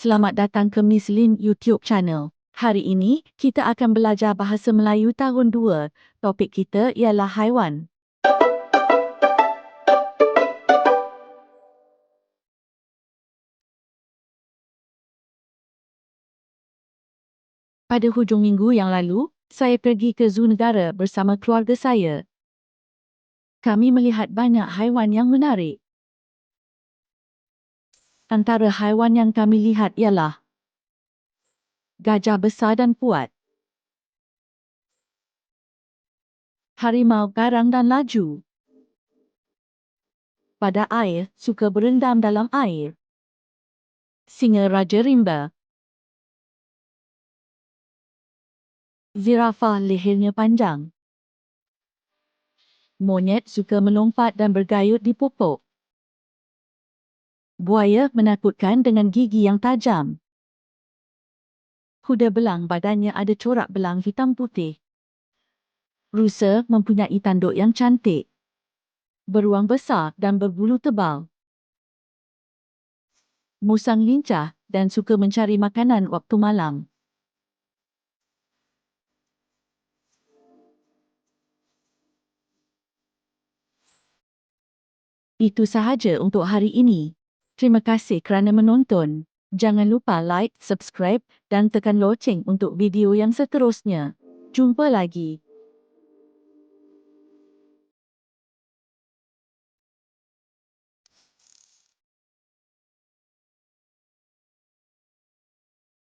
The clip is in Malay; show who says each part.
Speaker 1: Selamat datang ke Miss Lin YouTube channel. Hari ini, kita akan belajar bahasa Melayu tahun 2. Topik kita ialah haiwan. Pada hujung minggu yang lalu, saya pergi ke zoo negara bersama keluarga saya. Kami melihat banyak haiwan yang menarik. Antara haiwan yang kami lihat ialah gajah besar dan kuat, harimau garang dan laju, pada air suka berendam dalam air, singa raja rimba, zirafah lehernya panjang, monyet suka melompat dan bergayut di pokok. Buaya menakutkan dengan gigi yang tajam. Kuda belang badannya ada corak belang hitam putih. Rusa mempunyai tanduk yang cantik. Beruang besar dan berbulu tebal. Musang lincah dan suka mencari makanan waktu malam. Itu sahaja untuk hari ini. Terima kasih kerana menonton. Jangan lupa like, subscribe dan tekan loceng untuk video yang seterusnya. Jumpa lagi.